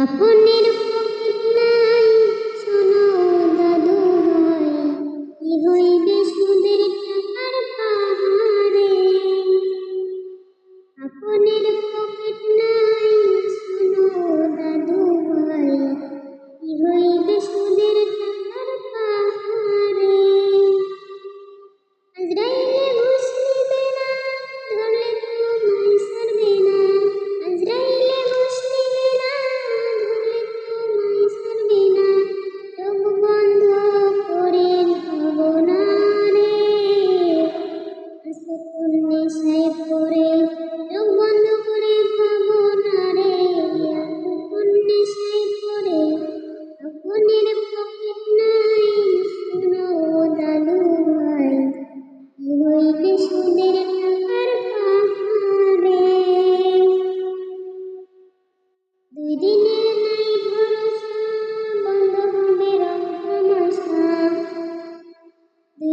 अपने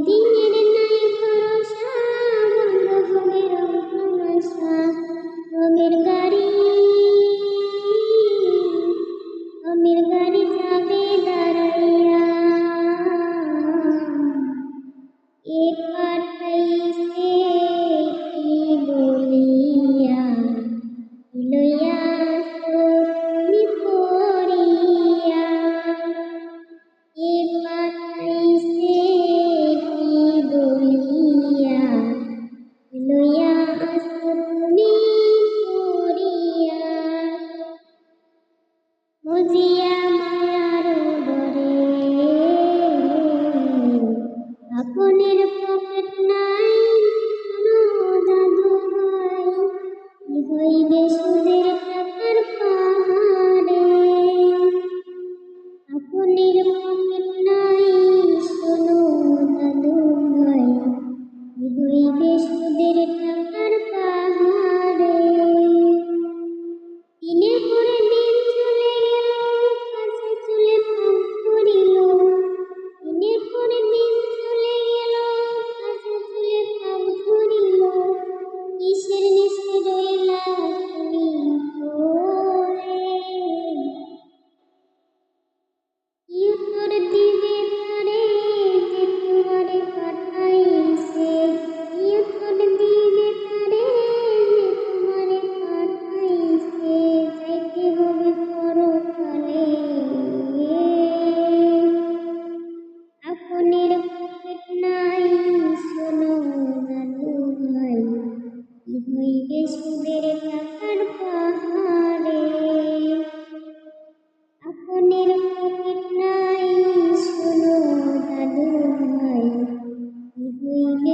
দিনের নাই ভরসা বন্ধ হবে রং তামাশা রঙের গাড়ি রঙের গাড়ি যাবে দাঁড়াইয়া এক উজিয়া মায়ার ডরে আপনের পকেট নাই কোনো দাদু ভাই